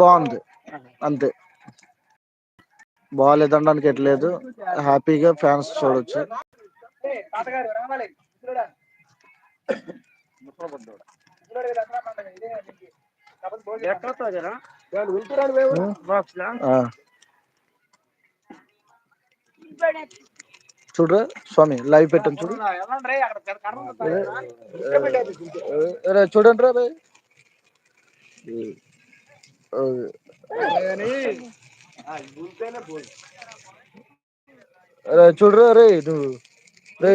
బాగుంది. అంతే. బాగాలేదనడానికి ఎట్లేదు హ్యాపీగా ఫ్యాన్స్ చూడొచ్చు. ఆ. చూడు స్వామి లైవ్ పెట్టండి చూడు. చూడండి రా బై. రే, చూడురా రే నువ్వు రే